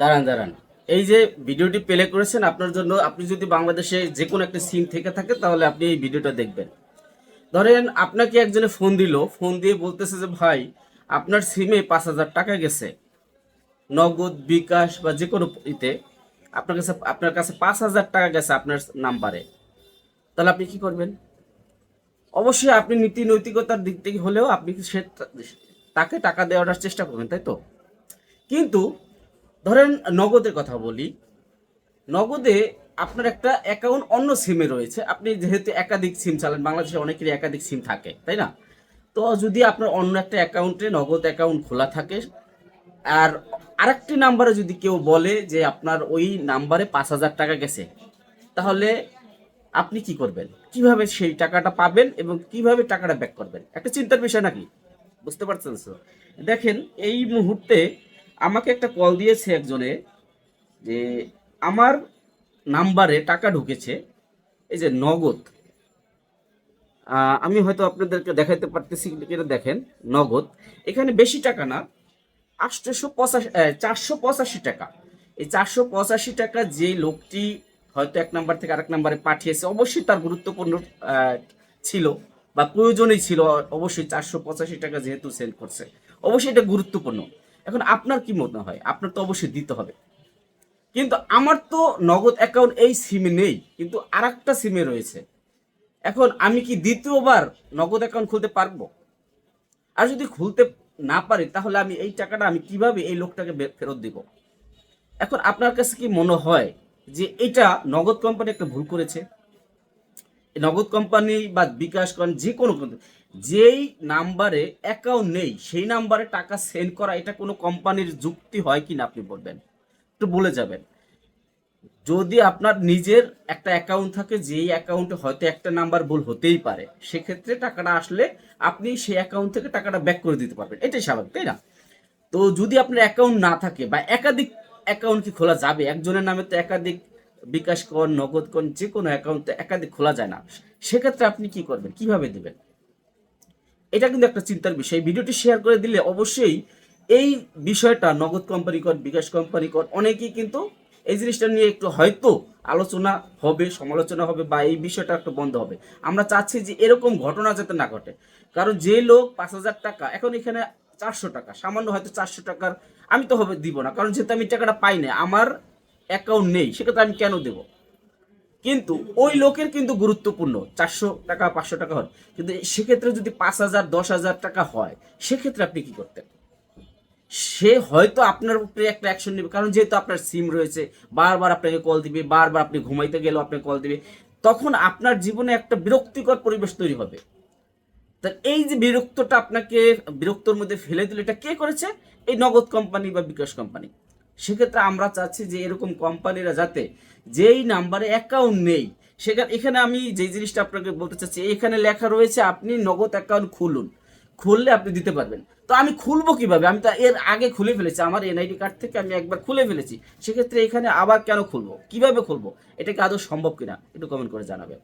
দাঁড়ান দাঁড়ান। এই যে ভিডিওটি প্লে করেছেন, আপনার জন্য আপনি যদি বাংলাদেশে যে কোনো একটা সিম থেকে থাকে, তাহলে আপনি এই ভিডিওটা দেখবেন। ধরেন, আপনাকে একজনে ফোন দিল ফোন দিয়ে বলতেছে যে, ভাই, আপনার সিমে পাঁচ হাজার টাকা গেছে। নগদ, বিকাশ বা যে কোনো ইতে আপনার কাছে আপনার কাছে পাঁচ হাজার টাকা গেছে আপনার নাম্বারে তাহলে আপনি কি করবেন? অবশ্যই আপনি নীতি নৈতিকতার দিক থেকে হলেও আপনি সে তাকে টাকা দেওয়ার চেষ্টা করবেন, তাই তো? কিন্তু ধরেন নগদের কথা বলি, নগদে আপনার একটা অ্যাকাউন্ট অন্য সিমে রয়েছে। আপনি যেহেতু একাধিক সিম চালান, বাংলাদেশে অনেকেরই একাধিক সিম থাকে, তাই না? তো যদি আপনার অন্য একটা অ্যাকাউন্টে নগদ অ্যাকাউন্ট খোলা থাকে, আর আরেকটি নাম্বারে যদি কেউ বলে যে আপনার ওই নাম্বারে পাঁচ হাজার টাকা গেছে, তাহলে আপনি কি করবেন? কীভাবে সেই টাকাটা পাবেন এবং কীভাবে টাকাটা ব্যাক করবেন? একটা চিন্তার বিষয় নাকি? বুঝতে পারছেন স্যার দেখেন, এই মুহূর্তে আমাকে একটা কল দিয়েছে একজনে যে আমার নাম্বারে টাকা ঢুকেছে, এই যে নগদ। আমি হয়তো আপনাদেরকে দেখাইতে পারতেছি কিনা দেখেন, নগদ। এখানে বেশি টাকা না আটশোশো পঁচাশি চারশো পঁচাশি টাকা। এই চারশো পঁচাশি টাকা যে লোকটি হয়তো এক নাম্বার থেকে আরেক নাম্বারে পাঠিয়েছে, অবশ্যই তার গুরুত্বপূর্ণ ছিল বা প্রয়োজনই ছিল, অবশ্যই চারশো পঁচাশি টাকা যেহেতু সেন্ড করছে। অবশ্যই এটা গুরুত্বপূর্ণ। এখন আপনার কি মনে হয়? আপনার তো অবশ্যই দিতে হবে। কিন্তু আমার তো নগদ অ্যাকাউন্ট এই সিমে নেই, কিন্তু আর একটা সিমে রয়েছে। এখন আমি কি দ্বিতীয়বার নগদ অ্যাকাউন্ট খুলতে পারব? আর যদি খুলতে না পারি, তাহলে আমি এই টাকাটা আমি কীভাবে এই লোকটাকে ফেরত দিব? এখন আপনার কাছে কি মনে হয় যে এটা নগদ কোম্পানি একটা ভুল করেছে? নগদ কোম্পানি বা বিকাশ কোন যে কোনো যেই নাম্বারে অ্যাকাউন্ট নেই, সেই নাম্বারে টাকা সেন্ড করা, এটা কোনো কোম্পানির যুক্তি হয় কি না আপনি বলবেন? একটু বলে যাবেন। যদি আপনার নিজের একটা অ্যাকাউন্ট থাকে, যেই অ্যাকাউন্টে হয়তো একটা নাম্বার ভুল হতেই পারে, সেক্ষেত্রে টাকাটা আসলে আপনি সেই অ্যাকাউন্ট থেকে টাকাটা ব্যাক করে দিতে পারবেন। এটাই স্বাভাবিক, তাই না? তো যদি আপনার অ্যাকাউন্ট না থাকে বা একাধিক অ্যাকাউন্ট কি খোলা যাবে? একজনের নামে তো একাধিক বিকাশ কর নগদ কর যে কোনো অ্যাকাউন্ট একাধিক খোলা যায় না। সেক্ষেত্রে আপনি কি করবেন? কীভাবে দিবেন? এটা কিন্তু একটা চিন্তার বিষয়। ভিডিওটি শেয়ার করে দিলে অবশ্যই এই বিষয়টা, নগদ কোম্পানি কর বিকাশ কোম্পানি কর অনেকেই কিন্তু এই জিনিসটা নিয়ে একটু হয়তো আলোচনা হবে, সমালোচনা হবে বা এই বিষয়টা একটু বন্ধ হবে। আমরা চাচ্ছি যে এরকম ঘটনা যাতে না ঘটে। কারণ যে লোক পাঁচ হাজার টাকা, এখন এখানে চারশো টাকা, সামান্য হয়তো চারশো টাকার, আমি তো হবে, দিব না। কারণ যেহেতু আমি টাকাটা পাই না আমার অ্যাকাউন্ট নেই সেক্ষেত্রে আমি কেন দেবো? কিন্তু ওই লোকের কিন্তু গুরুত্বপূর্ণ, চারশো টাকা, পাঁচশো টাকা হয়। কিন্তু সেক্ষেত্রে যদি পাঁচ হাজার, দশ হাজার টাকা হয়, সেক্ষেত্রে আপনি কি করতেন? সে হয়তো আপনার উপরে একটা অ্যাকশন নেবে, কারণ যেহেতু আপনার সিম রয়েছে, বারবার আপনাকে কল দিবে, বারবার আপনি ঘুমাইতে গেলেও আপনাকে কল দিবে, তখন আপনার জীবনে একটা বিরক্তিকর পরিবেশ তৈরি হবে। তা এই যে বিরক্তটা আপনাকে, বিরক্তর মধ্যে ফেলে দিল, এটা কে করেছে? এই নগদ কোম্পানি বা বিকাশ কোম্পানি সেক্ষেত্রে আমরা চাচ্ছি যে এরকম কোম্পানিরা যাতে যেই নাম্বারে অ্যাকাউন্ট নেই, সেখানে এখানে আমি যে জিনিসটা আপনাকে বলতে চাচ্ছি, এখানে লেখা রয়েছে আপনি নগদ অ্যাকাউন্ট খুলুন। খুললে আপনি দিতে পারবেন। তো আমি খুলবো কীভাবে? আমি তো এর আগে খুলে ফেলেছি, আমার এনআইডি কার্ড থেকে আমি একবার খুলে ফেলেছি। সেক্ষেত্রে এখানে আবার কেন খুলবো? কীভাবে খুলবো? এটা কি আদৌ সম্ভব কিনা? একটু কমেন্ট করে জানাবেন।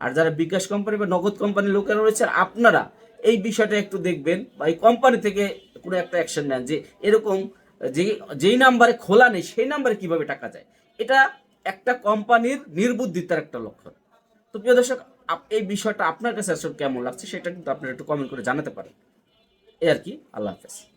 আর যারা বিকাশ কোম্পানি বা নগদ কোম্পানির লোকেরা রয়েছেন আপনারা এই বিষয়টা একটু দেখবেন বা এই কোম্পানি থেকে কোনো একটা অ্যাকশন নেন যে এরকম যে, যেই নাম্বারে খোলা নেই, সেই নাম্বারে কীভাবে টাকা যায়? এটা একটা কোম্পানির নির্বুদ্ধিতার একটা লক্ষণ। তো প্রিয় দর্শক এই বিষয়টা আপনার কাছে আসলে কেমন লাগছে, সেটা কিন্তু আপনারা একটু কমেন্ট করে জানাতে পারেন। এ আর কি, আল্লাহ হাফেজ।